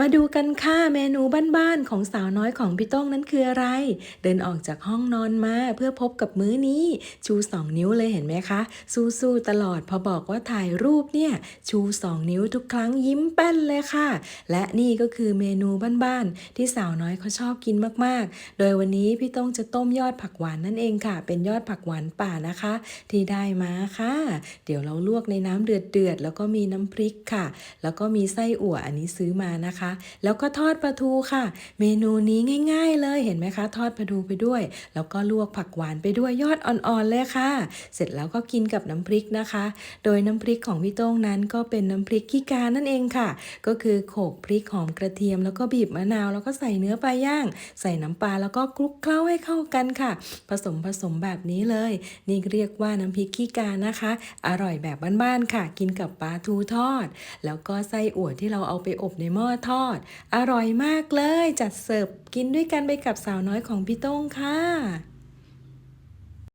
มาดูกันค่ะเมนูบ้านๆของสาวน้อยของพี่ต้งนั้นคืออะไร เดินออกจากห้องนอนมาเพื่อพบกับมื้อนี้ ชูสองนิ้วเลยเห็นไหมคะ สู้ๆตลอดพอบอกว่าถ่ายรูปเนี่ย ชูสองนิ้วทุกครั้งยิ้มแป้นเลยค่ะ และนี่ก็คือเมนูบ้านๆที่สาวน้อยเขาชอบกินมากๆ โดยวันนี้พี่ต้งจะต้มยอดผักหวานนั่นเองค่ะ เป็นยอดผักหวานป่านะคะ ที่ได้มาค่ะ เดี๋ยวเราลวกในน้ำเดือดๆแล้วก็มีน้ำพริกค่ะ แล้วก็มีไส้อั่วอันนี้ซื้อมานะคะแล้วก็ทอดปลาทูค่ะ เมนูนี้ง่าย ๆ เลยเห็นไหมคะ ทอดปลาทูไปด้วย แล้วก็ลวกผักหวานไปด้วยยอดอ่อนๆเลยค่ะ เสร็จแล้วก็กินกับน้ำพริกนะคะ โดยน้ำพริกของพี่โต้งนั้นก็เป็นน้ำพริกขี้กานั่นเองค่ะ ก็คือโขลกพริกหอมกระเทียม แล้วก็บีบมะนาว แล้วก็ใส่เนื้อปลาย่าง ใส่น้ำปลาแล้วก็คลุกเคล้าให้เข้ากันค่ะ ผสมผสมแบบนี้เลย นี่เรียกว่าน้ำพริกขี้กานะคะ อร่อยแบบบ้านๆค่ะ กินกับปลาทูทอด แล้วก็ไส้อั่วที่เราเอาไปอบในหม้อทอด อร่อยมากเลย จัดเสิร์ฟกินด้วยกันไปกับสาวน้อยของพี่โต้งค่ะ